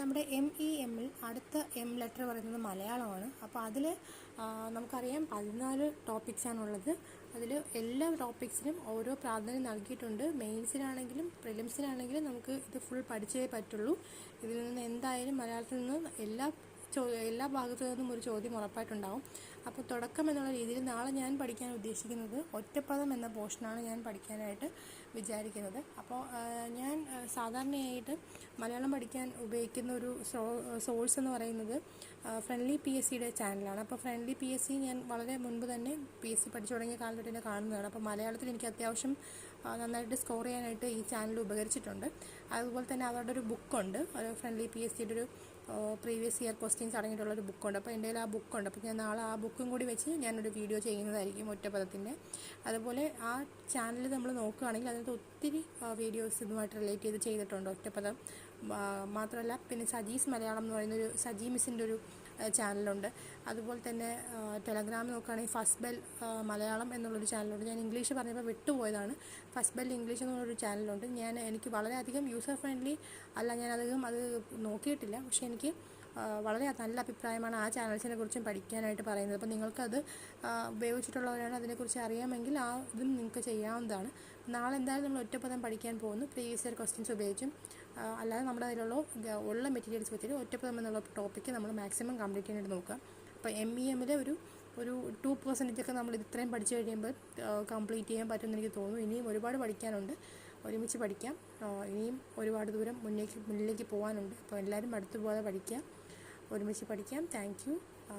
നമ്മുടെ M E എമ്മിൽ അടുത്ത എം ലെറ്റർ പറയുന്നത് മലയാളമാണ്. അപ്പോൾ അതിൽ നമുക്കറിയാം പതിനാല് ടോപ്പിക്സാണുള്ളത് അതിൽ എല്ലാ ടോപ്പിക്സിനും ഓരോ പ്രാധാന്യം നൽകിയിട്ടുണ്ട്. മെയിൻസിനാണെങ്കിലും പ്രിലിംസിനാണെങ്കിലും നമുക്ക് ഇത് ഫുൾ പഠിച്ചേ പറ്റുള്ളൂ. ഇതിൽ നിന്ന് എന്തായാലും മലയാളത്തിൽ നിന്ന് എല്ലാ എല്ലാ ഭാഗത്തു നിന്നും ഒരു ചോദ്യം ഉറപ്പായിട്ടുണ്ടാവും. അപ്പോൾ തുടക്കം എന്നുള്ള രീതിയിൽ നാളെ ഞാൻ പഠിക്കാൻ ഉദ്ദേശിക്കുന്നത് ഒറ്റപ്പദം എന്ന പോർഷനാണ് ഞാൻ പഠിക്കാനായിട്ട് വിചാരിക്കുന്നത്. അപ്പോൾ ഞാൻ സാധാരണയായിട്ട് മലയാളം പഠിക്കാൻ ഉപയോഗിക്കുന്ന ഒരു സോഴ്സ് എന്ന് പറയുന്നത് ഫ്രണ്ട്ലി പി എസ് സിയുടെ ചാനലാണ്. അപ്പോൾ ഫ്രണ്ട്ലി പി എസ് സി ഞാൻ വളരെ മുൻപ് തന്നെ പി എസ് സി പഠിച്ചു തുടങ്ങിയ കാലത്ത് തന്നെ കാണുന്നതാണ്. അപ്പോൾ മലയാളത്തിൽ എനിക്ക് അത്യാവശ്യം നന്നായിട്ട് സ്കോർ ചെയ്യാനായിട്ട് ഈ ചാനൽ ഉപകരിച്ചിട്ടുണ്ട്. അതുപോലെ തന്നെ അവരുടെ ഒരു ബുക്കുണ്ട് ഒരു ഫ്രണ്ട്ലി പി എസ് സിയുടെ ഒരു പ്രീവിയസ് ഇയർ ക്വസ്റ്റ്യൻസ് അടങ്ങിയിട്ടുള്ള ഒരു ബുക്കുണ്ട് അപ്പോൾ എന്റെ കയ്യിൽ ആ ബുക്കുണ്ട് അപ്പോൾ ഞാൻ നാളെ ആ ബുക്കും കൂടി വെച്ച് ഞാനൊരു വീഡിയോ ചെയ്യുന്നതായിരിക്കും ഒറ്റപ്പദത്തിന്റെ. അതുപോലെ ആ ചാനൽ നമ്മൾ നോക്കുകയാണെങ്കിൽ അതിനകത്ത് ഒത്തിരി വീഡിയോസ് ഇതുമായിട്ട് റിലേറ്റ് ചെയ്ത് ചെയ്തിട്ടുണ്ട് ഒറ്റപ്പദം. മാത്രമല്ല പിന്നെ സജീസ് മലയാളം എന്ന് പറയുന്ന ഒരു സജി മിസ്സിന്റെ ഒരു ചാനലുണ്ട് അതുപോലെ തന്നെ ടെലഗ്രാം നോക്കുകയാണെങ്കിൽ ഫസ്റ്റ് ബെൽ മലയാളം എന്നുള്ളൊരു ചാനലുണ്ട് ഞാൻ ഇംഗ്ലീഷ് പറഞ്ഞപ്പോൾ വിട്ടുപോയതാണ്. ബെൽ ഇംഗ്ലീഷ് എന്നുള്ളൊരു ചാനലുണ്ട് ഞാൻ എനിക്ക് വളരെയധികം യൂസർ ഫ്രണ്ട്ലി അല്ല ഞാൻ അധികം അത് നോക്കിയിട്ടില്ല. പക്ഷേ എനിക്ക് വളരെ നല്ല അഭിപ്രായമാണ് ആ ചാനൽസിനെ കുറിച്ചും പഠിക്കാനായിട്ട് പറയുന്നത്. അപ്പോൾ നിങ്ങൾക്കത് ഉപയോഗിച്ചിട്ടുള്ളവരാണ് അതിനെക്കുറിച്ച് അറിയാമെങ്കിൽ ആ ഇതും നിങ്ങൾക്ക് ചെയ്യാവുന്നതാണ്. നാളെ എന്തായാലും നമ്മൾ ഒറ്റപ്പദം പഠിക്കാൻ പോകുന്നു. പ്രീവിയസ് ഇയർ ക്വസ്റ്റ്യൻസ് ഉപയോഗിച്ചും അല്ലാതെ നമ്മുടെ കയ്യിലുള്ള ഉള്ള മെറ്റീരിയൽസ് വെച്ചിട്ട് ഒറ്റപ്പദം എന്നുള്ള ടോപ്പിക്ക് നമ്മൾ മാക്സിമം കംപ്ലീറ്റ് ചെയ്യാനായിട്ട് നോക്കുക. അപ്പോൾ എം ഇ എമ്മിലെ ഒരു ഒരു ടു പെർസെന്റേജ് ഒക്കെ നമ്മൾ ഇത്രയും പഠിച്ചു കഴിയുമ്പോൾ കംപ്ലീറ്റ് ചെയ്യാൻ പറ്റുമെന്ന് എനിക്ക് തോന്നുന്നു. ഇനിയും ഒരുപാട് പഠിക്കാനുണ്ട്. ഒരുമിച്ച് പഠിക്കാം. ഇനിയും ഒരുപാട് ദൂരം മുന്നേക്ക് മുന്നിലേക്ക് പോകാനുണ്ട് അപ്പോൾ എല്ലാവരും അടുത്തുപോലെ പഠിക്കാം. ഒരുമിച്ച് പഠിക്കാം. താങ്ക് യു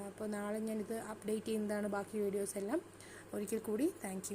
അപ്പോൾ നാളെ ഞാനിത് അപ്ഡേറ്റ് ചെയ്യുന്നതാണ് ബാക്കി വീഡിയോസ് എല്ലാം. ഒരിക്കൽ കൂടി താങ്ക്